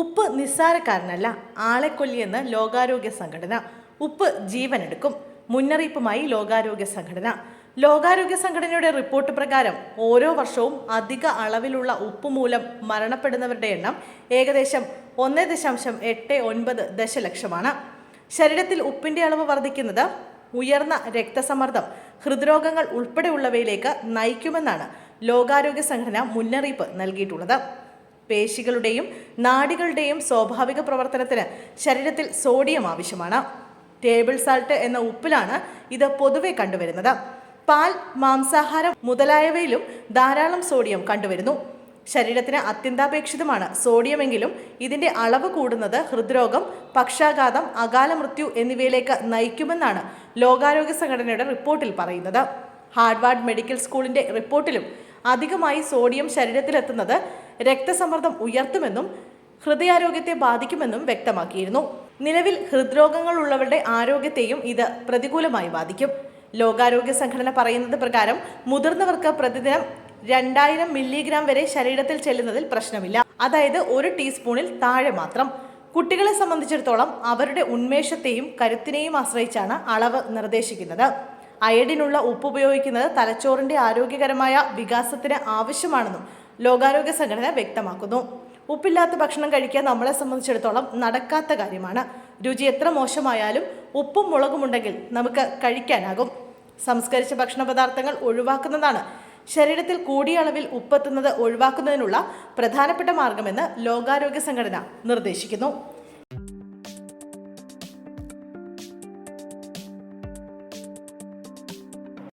ഉപ്പ് നിസ്സാരക്കാരനല്ല ആളെ കൊല്ലിയെന്ന് ലോകാരോഗ്യ സംഘടന. ഉപ്പ് ജീവനെടുക്കും. മുന്നറിയിപ്പുമായി ലോകാരോഗ്യ സംഘടന. ലോകാരോഗ്യ സംഘടനയുടെ റിപ്പോർട്ട് പ്രകാരം ഓരോ വർഷവും അധിക അളവിലുള്ള ഉപ്പ് മൂലം മരണപ്പെടുന്നവരുടെ എണ്ണം ഏകദേശം ഒന്ന് ദശാംശം എട്ട് ഒൻപത് ദശലക്ഷമാണ്. ശരീരത്തിൽ ഉപ്പിന്റെ അളവ് വർദ്ധിക്കുന്നത് ഉയർന്ന രക്തസമ്മർദ്ദം ഹൃദ്രോഗങ്ങൾ ഉൾപ്പെടെയുള്ളവയിലേക്ക് നയിക്കുമെന്നാണ് ലോകാരോഗ്യ സംഘടന മുന്നറിയിപ്പ് നൽകിയിട്ടുള്ളത്. പേശികളുടെയും നാടികളുടെയും സ്വാഭാവിക പ്രവർത്തനത്തിന് ശരീരത്തിൽ സോഡിയം ആവശ്യമാണ്. ടേബിൾ സാൾട്ട് എന്ന ഉപ്പിലാണ് ഇത് പൊതുവെ കണ്ടുവരുന്നത്. പാൽ മാംസാഹാരം മുതലായവയിലും ധാരാളം സോഡിയം കണ്ടുവരുന്നു. ശരീരത്തിന് അത്യന്താപേക്ഷിതമാണ് സോഡിയമെങ്കിലും ഇതിന്റെ അളവ് കൂടുന്നത് ഹൃദ്രോഗം പക്ഷാഘാതം അകാല മൃത്യു എന്നിവയിലേക്ക് നയിക്കുമെന്നാണ് ലോകാരോഗ്യ സംഘടനയുടെ റിപ്പോർട്ടിൽ പറയുന്നത്. ഹാർഡ്വാർഡ് മെഡിക്കൽ സ്കൂളിന്റെ റിപ്പോർട്ടിലും അധികമായി സോഡിയം ശരീരത്തിലെത്തുന്നത് രക്തസമ്മർദ്ദം ഉയർത്തുമെന്നും ഹൃദയാരോഗ്യത്തെ ബാധിക്കുമെന്നും വ്യക്തമാക്കിയിരുന്നു. നിലവിൽ ഹൃദ്രോഗങ്ങൾ ഉള്ളവരുടെ ആരോഗ്യത്തെയും ഇത് പ്രതികൂലമായി ബാധിക്കും. ലോകാരോഗ്യ സംഘടന പറയുന്നത് പ്രകാരം മുതിർന്നവർക്ക് പ്രതിദിനം രണ്ടായിരം മില്ലിഗ്രാം വരെ ശരീരത്തിൽ ചെല്ലുന്നതിൽ പ്രശ്നമില്ല. അതായത് ഒരു ടീസ്പൂണിൽ താഴെ മാത്രം. കുട്ടികളെ സംബന്ധിച്ചിടത്തോളം അവരുടെ ഉന്മേഷത്തെയും കരുത്തിനെയും ആശ്രയിച്ചാണ് അളവ് നിർദ്ദേശിക്കുന്നത്. അയഡിനുള്ള ഉപ്പ് ഉപയോഗിക്കുന്നത് തലച്ചോറിന്റെ ആരോഗ്യകരമായ വികാസത്തിന് ആവശ്യമാണെന്നും ലോകാരോഗ്യ സംഘടന വ്യക്തമാക്കുന്നു. ഉപ്പില്ലാത്ത ഭക്ഷണം കഴിക്കാൻ നമ്മളെ സംബന്ധിച്ചിടത്തോളം നടക്കാത്ത കാര്യമാണ്. രുചി എത്ര മോശമായാലും ഉപ്പും മുളകും ഉണ്ടെങ്കിൽ നമുക്ക് കഴിക്കാനാകും. സംസ്കരിച്ച ഭക്ഷണ പദാർത്ഥങ്ങൾ ഒഴിവാക്കുന്നതാണ്. ശരീരത്തിൽ കൂടിയ അളവിൽ ഉപ്പെത്തുന്നത് ഒഴിവാക്കുന്നതിനുള്ള പ്രധാനപ്പെട്ട മാർഗമെന്ന് ലോകാരോഗ്യ സംഘടന നിർദ്ദേശിക്കുന്നു.